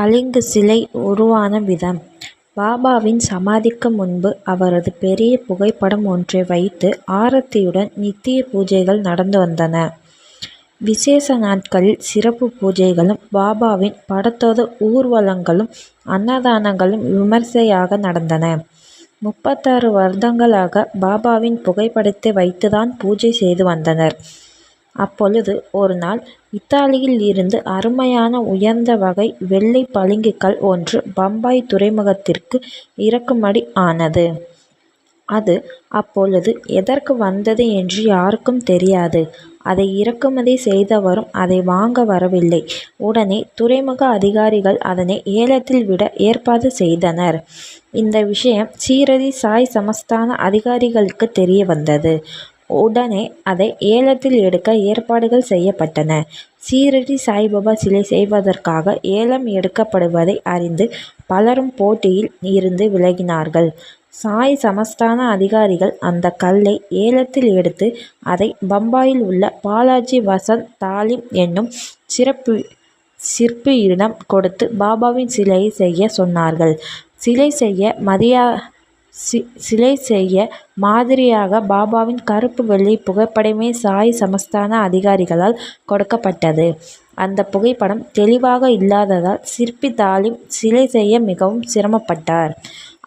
பளிங்கு சிலை உருவான விதம் பாபாவின் சமாதிக்கு முன்பு அவரது பெரிய புகைப்படம் ஒன்றை வைத்து ஆரத்தியுடன் நித்திய பூஜைகள் நடந்து வந்தன. விசேஷ நாட்களில் சிறப்பு பூஜைகளும் பாபாவின் படத்தோடு ஊர்வலங்களும் அன்னதானங்களும் விமர்சையாக நடந்தன. முப்பத்தாறு வருடங்களாக பாபாவின் புகைப்படத்தை வைத்துதான் பூஜை செய்து வந்தனர். அப்பொழுது ஒரு நாள் இத்தாலியில் இருந்து அருமையான உயர்ந்த வகை வெள்ளை பளிங்குக்கல் ஒன்று பம்பாய் துறைமுகத்திற்கு இறக்குமடி ஆனது. அது அப்பொழுது எதற்கு வந்தது என்று யாருக்கும் தெரியாது. அதை இறக்குமதி செய்தவரும் அதை வாங்க வரவில்லை. உடனே துறைமுக அதிகாரிகள் அதனை ஏலத்தில் விட ஏற்பாடு செய்தனர். இந்த விஷயம் ஷிரடி சாய் சமஸ்தான அதிகாரிகளுக்கு தெரிய வந்தது. உடனே அதை ஏலத்தில் எடுக்க ஏற்பாடுகள் செய்யப்பட்டன. சீரடி சாய்பாபா சிலை செய்வதற்காக ஏலம் எடுக்கப்படுவதை அறிந்து பலரும் போட்டியில் இருந்து விலகினார்கள். சாய் சமஸ்தான அதிகாரிகள் அந்த கல்லை ஏலத்தில் எடுத்து அதை பம்பாயில் உள்ள பாலாஜி வசந்த் தாலிம் என்னும் சிறப்பு சிற்பியிடம் கொடுத்து பாபாவின் சிலையை செய்ய சொன்னார்கள். சிலை செய்ய மரியா சி சிலை செய்ய மாதிரியாக பாபாவின் கருப்பு வெள்ளை புகைப்படமே சாய் சமஸ்தான அதிகாரிகளால் கொடுக்கப்பட்டது. அந்த புகைப்படம் தெளிவாக இல்லாததால் சிற்பி தாலிம் சிலை செய்ய மிகவும் சிரமப்பட்டார்.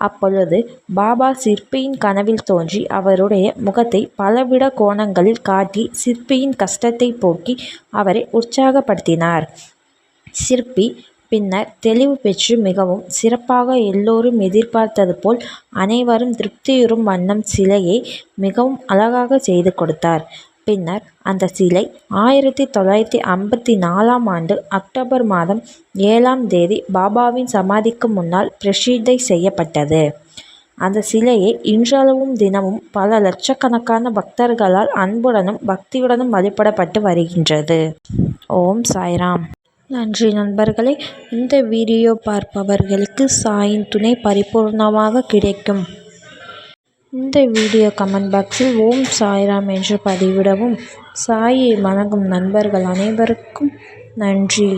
அப்பொழுது பாபா சிற்பியின் கனவில் தோன்றி அவருடைய முகத்தை பலவிட கோணங்களில் காட்டி சிற்பியின் கஷ்டத்தை போக்கி அவரை உற்சாகப்படுத்தினார். சிற்பி பின்னர் தெளிவு பெற்று மிகவும் சிறப்பாக எல்லோரும் எதிர்பார்த்தது போல் அனைவரும் திருப்தியுறும் வண்ணம் சிலையை மிகவும் அழகாக செய்து கொடுத்தார். பின்னர் அந்த சிலை ஆயிரத்தி தொள்ளாயிரத்தி ஐம்பத்தி நாலாம் ஆண்டு அக்டோபர் மாதம் ஏழாம் தேதி பாபாவின் சமாதிக்கு முன்னால் பிரதிஷ்டை செய்யப்பட்டது. அந்த சிலையை இன்றளவும் தினமும் பல லட்சக்கணக்கான பக்தர்களால் அன்புடனும் பக்தியுடனும் வழிபடப்பட்டு வருகின்றது. ஓம் சாய்ராம். நன்றி நண்பர்களே இந்த வீடியோ பார்ப்பவர்களுக்கு சாயின் துணை பரிபூரணமாக கிடைக்கும். இந்த வீடியோ கமெண்ட் பாக்ஸில் ஓம் சாய்ராம் என்று பதிவிடவும். சாயை வணங்கும் நண்பர்கள் அனைவருக்கும் நன்றி.